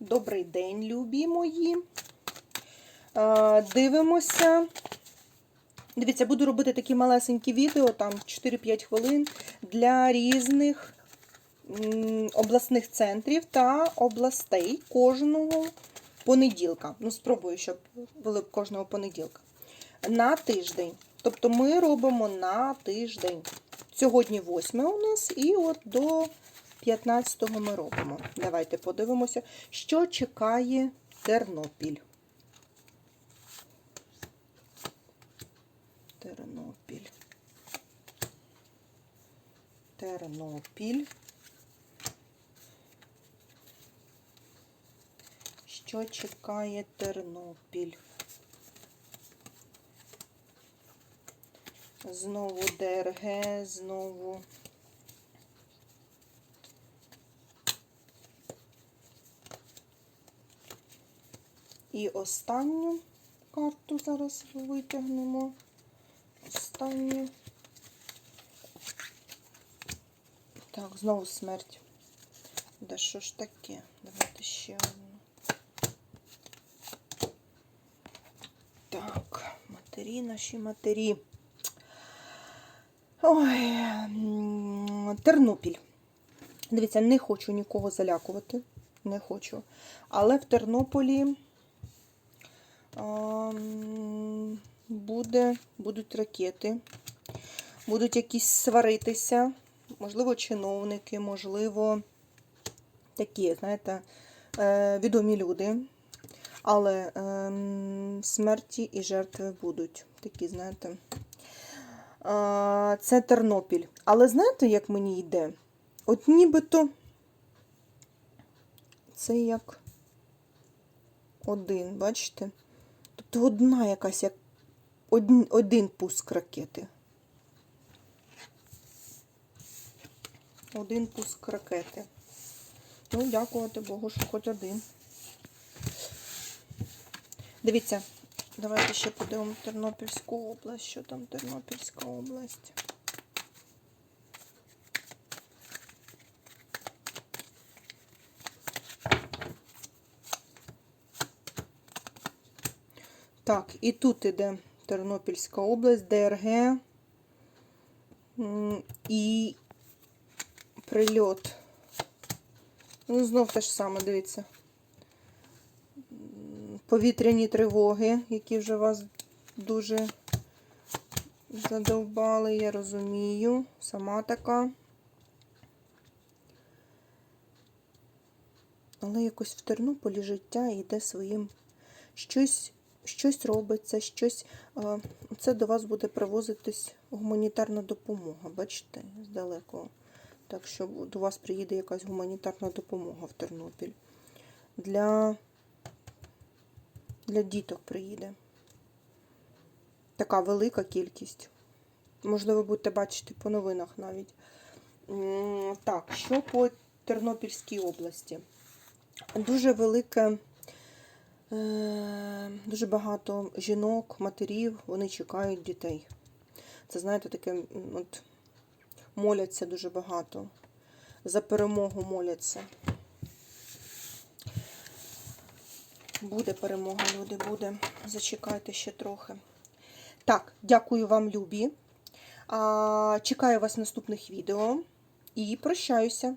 Добрий день, любі мої. Е, Дивимося. Дивіться, буду робити такі малесенькі відео, там 4-5 хвилин для різних обласних центрів та областей кожного понеділка. Ну, спробую, щоб були б кожного понеділка. На тиждень. Тобто ми робимо на тиждень. Сьогодні 8 у нас, і от до 15 ми робимо. Давайте подивимося, що чекає Тернопіль. Тернопіль. Тернопіль. Що чекає Тернопіль? Знову ДРГ, знову. І останню карту зараз витягнемо. Останню. Так, знову смерть. Да що ж таке? Давайте ще одну. Так, матері, наші матері. Ой, Тернопіль. Дивіться, не хочу нікого залякувати. Не хочу. Але в Тернополі буде, будуть ракети, будуть якісь сваритися, можливо, чиновники, можливо, такі, знаєте, е, відомі люди. Але ем, смерті і жертви будуть. Такі, знаєте. Це Тернопіль. Але знаєте, як мені йде? От нібито це як один, бачите? Тобто одна якась як один, один пуск ракети. Один пуск ракети. Ну, дякувати Богу, що хоч один. Дивіться, давайте ще подивимо Тернопільську область. Що там Тернопільська область? Так, і тут іде Тернопільська область, ДРГ і прильот. Ну, знов те ж саме, дивіться. Повітряні тривоги, які вже вас дуже задовбали, я розумію. Сама така. Але якось в Тернополі життя йде своїм щось щось робиться, щось. Це до вас буде привозитись гуманітарна допомога, бачите, здалеку. Так що до вас приїде якась гуманітарна допомога в Тернопіль. Для, для діток приїде. Така велика кількість. Можливо, будете бачити по новинах навіть. Так, що по Тернопільській області? Дуже велике. Е, Дуже багато жінок, матерів, вони чекають дітей. Це, знаєте, таке, от, моляться дуже багато. За перемогу моляться. Буде перемога, люди, буде. Зачекайте ще трохи. Так, дякую вам, любі. Чекаю вас наступних відео і прощаюся.